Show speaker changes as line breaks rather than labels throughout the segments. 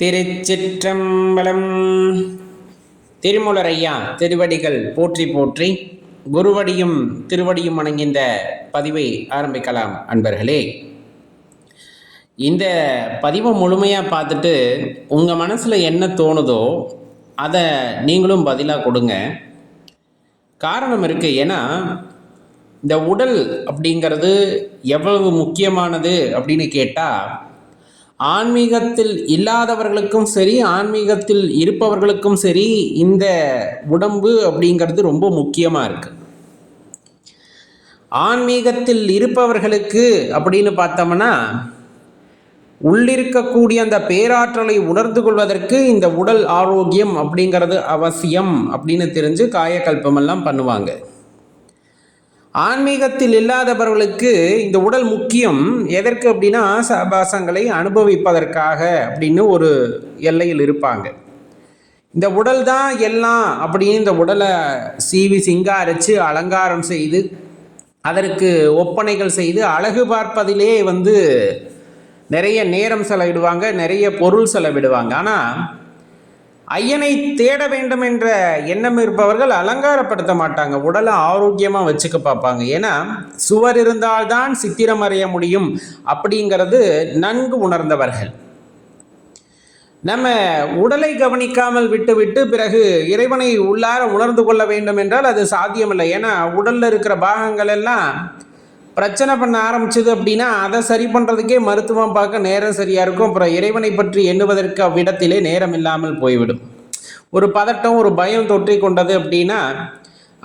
திருச்சிற்றம்பலம். திருமுலரையா திருவடிகள் போற்றி போற்றி குருவடியும் திருவடியும் வணங்கின்ற பதிவை ஆரம்பிக்கலாம் அன்பர்களே. இந்த பதிவை முழுமையாக பார்த்துட்டு உங்கள் மனசில் என்ன தோணுதோ அதை நீங்களும் பதிலாக கொடுங்க. காரணம் இருக்குது ஏன்னா இந்த உடல் அப்படிங்கிறது எவ்வளவு முக்கியமானது அப்படின்னு கேட்டால் ஆன்மீகத்தில் இல்லாதவர்களுக்கும் சரி ஆன்மீகத்தில் இருப்பவர்களுக்கும் சரி இந்த உடம்பு அப்படிங்கிறது ரொம்ப முக்கியமாக இருக்கு. ஆன்மீகத்தில் இருப்பவர்களுக்கு அப்படின்னு பார்த்தோம்னா உள்ளிருக்கக்கூடிய அந்த பேராற்றலை உணர்ந்து கொள்வதற்கு இந்த உடல் ஆரோக்கியம் அப்படிங்கிறது அவசியம் அப்படின்னு தெரிஞ்சு காயக்கல்பமெல்லாம் பண்ணுவாங்க. ஆன்மீகத்தில் இல்லாதவர்களுக்கு இந்த உடல் முக்கியம். எதற்கு அப்படின்னா சபாசங்களை அனுபவிப்பதற்காக அப்படின்னு ஒரு எல்லையில் இருப்பாங்க. இந்த உடல் தான் எல்லாம் அப்படின்னு இந்த உடலை சீவி சிங்காரிச்சு அலங்காரம் செய்து அதற்கு ஒப்பனைகள் செய்து அழகு பார்ப்பதிலே வந்து நிறைய நேரம் செலவிடுவாங்க நிறைய பொருள் செலவிடுவாங்க. ஆனால் ஐயனை தேட வேண்டும் என்ற எண்ணம் இருப்பவர்கள் அலங்காரப்படுத்த மாட்டாங்க. உடலை ஆரோக்கியமாக வச்சுக்க பார்ப்பாங்க. ஏன்னா சுவர் இருந்தால்தான் சித்திரம் அறைய முடியும் அப்படிங்கிறது நன்கு உணர்ந்தவர்கள். நம்ம உடலை கவனிக்காமல் விட்டுவிட்டு பிறகு இறைவனை உள்ளார உணர்ந்து கொள்ள வேண்டும் என்றால் அது சாத்தியமில்லை. ஏன்னா உடலில் இருக்கிற பாகங்கள் எல்லாம் பிரச்சனை பண்ண ஆரம்பிச்சது அப்படின்னா அதை சரி பண்ணுறதுக்கே மருத்துவம் பார்க்க நேரம் சரியாக இருக்கும். அப்புறம் இறைவனை பற்றி எண்ணுவதற்கு அவ்விடத்திலே நேரம் இல்லாமல் போய்விடும். ஒரு பதட்டம் ஒரு பயம் தொற்றி கொண்டது அப்படின்னா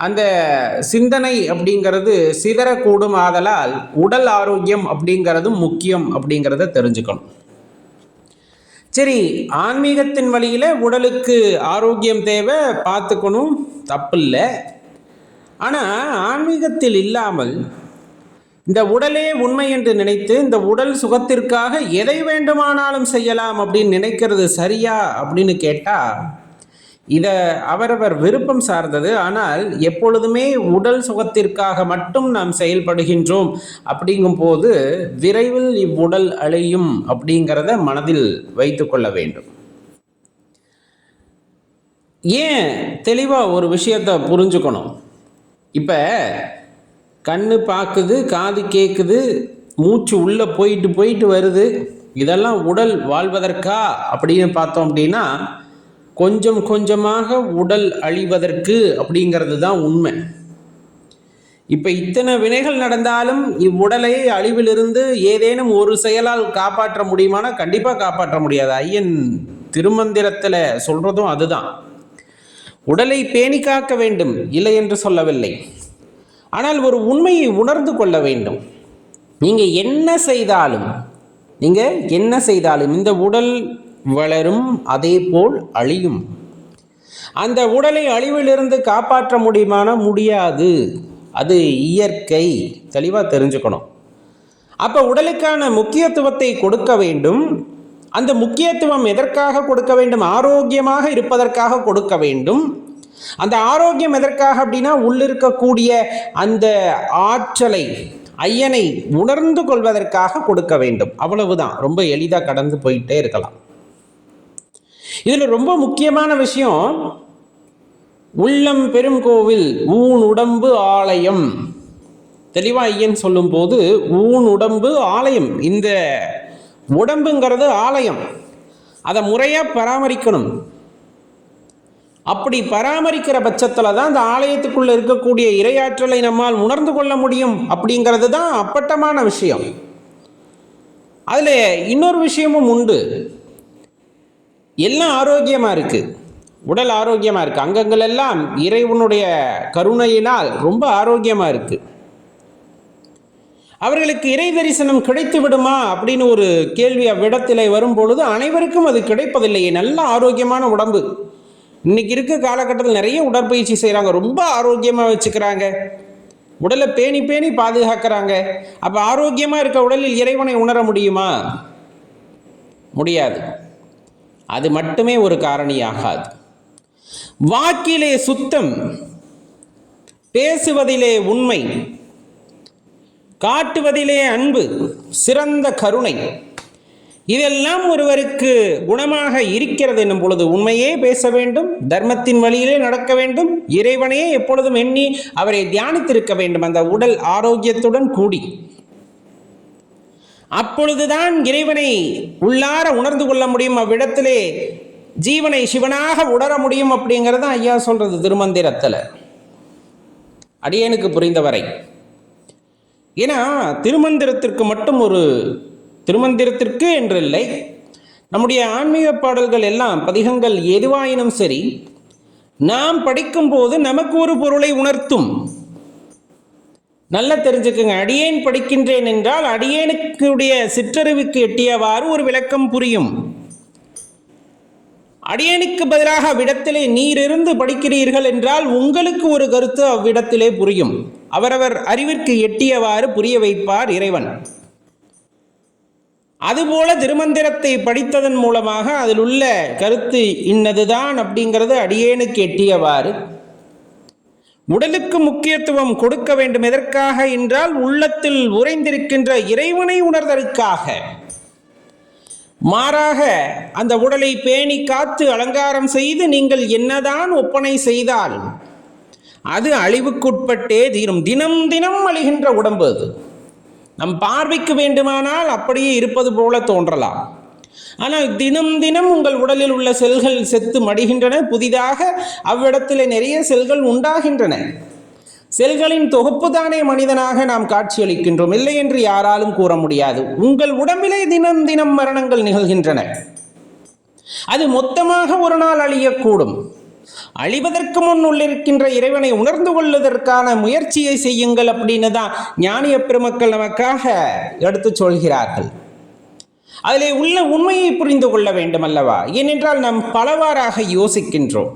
அந்த சிந்தனை அப்படிங்கிறது சிதறக்கூடும் ஆதலால் உடல் ஆரோக்கியம் அப்படிங்கிறதும் முக்கியம் அப்படிங்கிறத தெரிஞ்சுக்கணும். சரி ஆன்மீகத்தின் வழியில் உடலுக்கு ஆரோக்கியம் தேவை பார்த்துக்கணும். தப்பில்லை. ஆனால் ஆன்மீகத்தில் இல்லாமல் இந்த உடலே உண்மை என்று நினைத்து இந்த உடல் சுகத்திற்காக எதை வேண்டுமானாலும் செய்யலாம் அப்படின்னு நினைக்கிறது சரியா அப்படின்னு கேட்டால் இதை அவரவர் விருப்பம் சார்ந்தது. ஆனால் எப்பொழுதுமே உடல் சுகத்திற்காக மட்டும் நாம் செயல்படுகின்றோம் அப்படிங்கும் போது விரைவில் இவ்வுடல் அழியும் அப்படிங்கிறத மனதில் வைத்து கொள்ள வேண்டும். ஏன் தெளிவாக ஒரு விஷயத்தை புரிஞ்சுக்கணும்? இப்போ கண்ணு பார்க்குது காது கேட்குது மூச்சு உள்ளே போயிட்டு போயிட்டு வருது. இதெல்லாம் உடல் வாழ்வதற்கா? அப்படின்னு பார்த்தோம் அப்படின்னா கொஞ்சம் கொஞ்சமாக உடல் அழிவதற்கு அப்படிங்கிறது தான் உண்மை. இப்போ இத்தனை வினைகள் நடந்தாலும் இவ்வுடலை அழிவிலிருந்து ஏதேனும் ஒரு செயலால் காப்பாற்ற முடியுமானா? கண்டிப்பாக காப்பாற்ற முடியாது. ஐயன் திருமந்திரத்தில் சொல்கிறதும் அதுதான். உடலை பேணி காக்க வேண்டும் இல்லை என்று சொல்லவில்லை. ஆனால் ஒரு உண்மையை உணர்ந்து கொள்ள வேண்டும். நீங்கள் என்ன செய்தாலும் நீங்கள் என்ன செய்தாலும் இந்த உடல் வளரும் அதே போல் அழியும். அந்த உடலை அழிவிலிருந்து காப்பாற்ற முடியுமான முடியாது. அது இயற்கை. தெளிவாக தெரிஞ்சுக்கணும். அப்போ உடலுக்கான முக்கியத்துவத்தை கொடுக்க வேண்டும். அந்த முக்கியத்துவம் எதற்காக கொடுக்க வேண்டும்? ஆரோக்கியமாக இருப்பதற்காக கொடுக்க வேண்டும். அந்த ஆரோக்கியம் எதற்காக அப்படின்னா உள்ளிருக்கக்கூடிய அந்த ஆற்றலை ஐயனை உணர்ந்து கொள்வதற்காக கொடுக்க வேண்டும். அவ்வளவுதான். ரொம்ப எளிதாக கடந்து போயிட்டே இருக்கலாம். இதில் ரொம்ப முக்கியமான விஷயம் உள்ளம் பெரும் கோவில் ஊன் உடம்பு ஆலயம். தெளிவா ஐயன் சொல்லும்போது ஊன் உடம்பு ஆலயம். இந்த உடம்புங்கிறது ஆலயம். அதை முறையாக பராமரிக்கணும். அப்படி பராமரிக்கிற பட்சத்தில் தான் அந்த ஆலயத்துக்குள்ளே இருக்கக்கூடிய இரையாற்றலை நம்மால் உணர்ந்து கொள்ள முடியும் அப்படிங்கிறது தான் அப்பட்டமான விஷயம். அதில் இன்னொரு விஷயமும் உண்டு. எல்லாம் ஆரோக்கியமாக இருக்குது உடல் ஆரோக்கியமாக இருக்குது அங்கங்கள் எல்லாம் இறைவனுடைய கருணையினால் ரொம்ப ஆரோக்கியமாக இருக்குது அவர்களுக்கு இறை தரிசனம் கிடைத்து விடுமா அப்படின்னு ஒரு கேள்வி அவ்விடத்தில் வரும் பொழுது அனைவருக்கும் அது கிடைப்பதில்லையே. நல்ல ஆரோக்கியமான உடம்பு. இன்னைக்கு இருக்க காலகட்டத்தில் நிறைய உடற்பயிற்சி செய்கிறாங்க ரொம்ப ஆரோக்கியமாக வச்சுக்கிறாங்க. உடலை பேணி பேணி பாதுகாக்கிறாங்க. அப்போ ஆரோக்கியமாக இருக்க உடலில் இறைவனை உணர முடியுமா? முடியாது. அது மட்டுமே ஒரு காரணியாகாது வாக்கிலே சுத்தம் பேசுவதிலே உண்மை காட்டுவதிலே அன்பு சிறந்த கருணை இதெல்லாம் ஒருவருக்கு குணமாக இருக்கிறது என்னும் பொழுது உண்மையே பேச வேண்டும் தர்மத்தின் வழியிலே நடக்க வேண்டும் இறைவனையே எப்பொழுதும் எண்ணி அவரை தியானித்திருக்க வேண்டும் அந்த உடல் ஆரோக்கியத்துடன் கூடி. அப்பொழுதுதான் இறைவனை உள்ளார உணர்ந்து கொள்ள முடியும் அவ்விடத்திலே ஜீவனை சிவனாக உணர முடியும் அப்படிங்கிறது தான் ஐயா சொல்றது திருமந்திரத்தில். அடியேனுக்கு புரிந்தவரை. ஏன்னா திருமந்திரத்திற்கு மட்டும் ஒரு திருமந்திரத்திற்கு என்றில்லை. நம்முடைய ஆன்மீக பாடல்கள் எல்லாம் பதிகங்கள் எதுவாயினும் சரி நாம் படிக்கும்போது நமக்கு ஒரு பொருளை உணர்த்தும். நல்லா தெரிஞ்சுக்குங்க. அடியேன் படிக்கின்றேன் என்றால் அடியேனுக்குடைய சிற்றறிவுக்கு எட்டியவாறு ஒரு விளக்கம் புரியும். அடியேனுக்கு பதிலாக அவ்விடத்திலே நீரிருந்து படிக்கிறீர்கள் என்றால் உங்களுக்கு ஒரு கருத்து அவ்விடத்திலே புரியும். அவரவர் அறிவிற்கு எட்டியவாறு புரிய வைப்பார் இறைவன். அதுபோல திருமந்திரத்தை படித்ததன் மூலமாக அதில் உள்ள கருத்து இன்னதுதான் அப்படிங்கிறது அடியேனுக்கு எட்டியவாறு உடலுக்கு முக்கியத்துவம் கொடுக்க வேண்டும் எதற்காக என்றால் உள்ளத்தில் உறைந்திருக்கின்ற இறைவனை உணர்தலுக்காக. மாறாக அந்த உடலை பேணி காத்து அலங்காரம் செய்து நீங்கள் என்னதான் ஒப்பனை செய்தால் அது அழிவுக்குட்பட்டே தீரும். தினம் தினம் அழிகின்ற உடம்பு அது. நம் பார்வைக்கு வேண்டுமானால் அப்படியே இருப்பது போல தோன்றலாம். ஆனால் தினம் தினம் உங்கள் உடலில் உள்ள செல்கள் செத்து மடிகின்றன புதிதாக அவ்விடத்தில் நிறைய செல்கள் உண்டாகின்றன. செல்களின் தொகுப்பு தானே மனிதனாக நாம் காட்சியளிக்கின்றோம் இல்லை என்று யாராலும் கூற முடியாது. உங்கள் உடம்பிலே தினம் தினம் மரணங்கள் நிகழ்கின்றன. அது மொத்தமாக ஒரு நாள் அழியக்கூடும். அழிவதற்கு முன் உள்ளிருக்கின்ற இறைவனை உணர்ந்து கொள்வதற்கான முயற்சியை செய்யுங்கள் அப்படின்னு தான் ஞானிய பெருமக்கள் நமக்காக எடுத்து சொல்கிறார்கள். அதிலே உள்ள உண்மையை புரிந்து கொள்ள வேண்டும் அல்லவா ஏனென்றால் நாம் பலவாறாக யோசிக்கின்றோம்.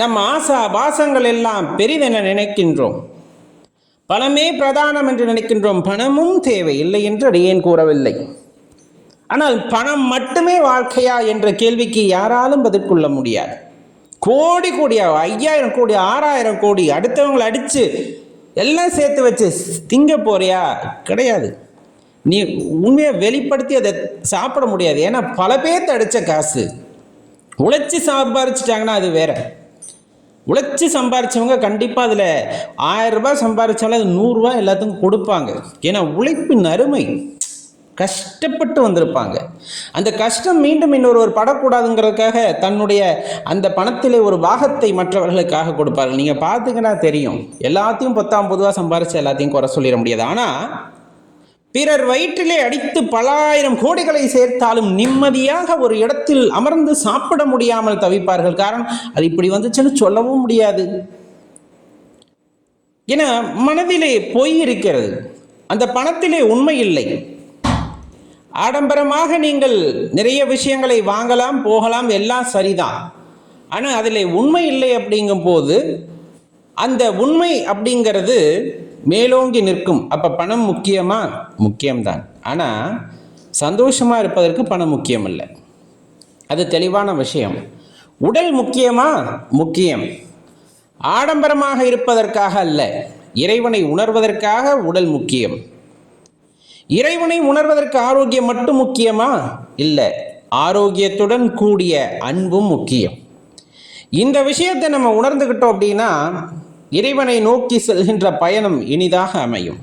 நம் ஆசா பாசங்கள் எல்லாம் பெரிதென நினைக்கின்றோம். பணமே பிரதானம் என்று நினைக்கின்றோம். பணமும் தேவை இல்லை என்று அடியேன் கூறவில்லை. ஆனால் பணம் மட்டுமே வாழ்க்கையா என்ற கேள்விக்கு யாராலும் பதில் கொள்ள முடியாது. கோடி கோடியா ஐயாயிரம் கோடி ஆறாயிரம் கோடி அடுத்தவங்களை அடித்து எல்லாம் சேர்த்து வச்சு திங்க போறியா? கிடையாது. நீ உண்மையை வெளிப்படுத்தி அதை சாப்பிட முடியாது. ஏன்னா பல பேர்த்து அடித்த காசு. உழைச்சி சம்பாரிச்சிட்டாங்கன்னா அது வேற. உழைச்சி சம்பாரிச்சவங்க கண்டிப்பாக அதில் ஆயிரம் ரூபாய் சம்பாரிச்சாலும் அது நூறுரூவா எல்லாத்துக்கும் கொடுப்பாங்க. ஏன்னா உழைப்பின் அருமை. கஷ்டப்பட்டு வந்திருப்பாங்க. அந்த கஷ்டம் மீண்டும் இன்னொருவர் படக்கூடாதுங்கிறதுக்காக தன்னுடைய அந்த பணத்திலே ஒரு பாகத்தை மற்றவர்களுக்காக கொடுப்பார்கள். நீங்கள் பார்த்தீங்கன்னா தெரியும். எல்லாத்தையும் பத்தாம் பொதுவாக சம்பாரித்து எல்லாத்தையும் குறை சொல்லிட முடியாது. ஆனால் பிறர் வயிற்றிலே அடித்து பலாயிரம் கோடிகளை சேர்த்தாலும் நிம்மதியாக ஒரு இடத்தில் அமர்ந்து சாப்பிட முடியாமல் தவிப்பார்கள். காரணம் அது இப்படி வந்துச்சுன்னு சொல்லவும் முடியாது. என மனதிலே பொய் இருக்கிறது. அந்த பணத்திலே உண்மை இல்லை. ஆடம்பரமாக நீங்கள் நிறைய விஷயங்களை வாங்கலாம் போகலாம் எல்லாம் சரிதான். ஆனால் அதில் உண்மை இல்லை அப்படிங்கும்போது அந்த உண்மை அப்படிங்கிறது மேலோங்கி நிற்கும். அப்போ பணம் முக்கியமா? முக்கியம்தான். ஆனால் சந்தோஷமாக இருப்பதற்கு பணம் முக்கியம் இல்லை அது தெளிவான விஷயம். உடல் முக்கியமா? முக்கியம். ஆடம்பரமாக இருப்பதற்காக அல்ல. இறைவனை உணர்வதற்காக உடல் முக்கியம். இறைவனை உணர்வதற்கு ஆரோக்கியம் மட்டும் முக்கியமா? இல்லை. ஆரோக்கியத்துடன் கூடிய அன்பும் முக்கியம். இந்த விஷயத்தை நம்ம உணர்ந்துக்கிட்டோம் அப்படின்னா இறைவனை நோக்கி செல்கின்ற பயணம் இனிதாக அமையும்.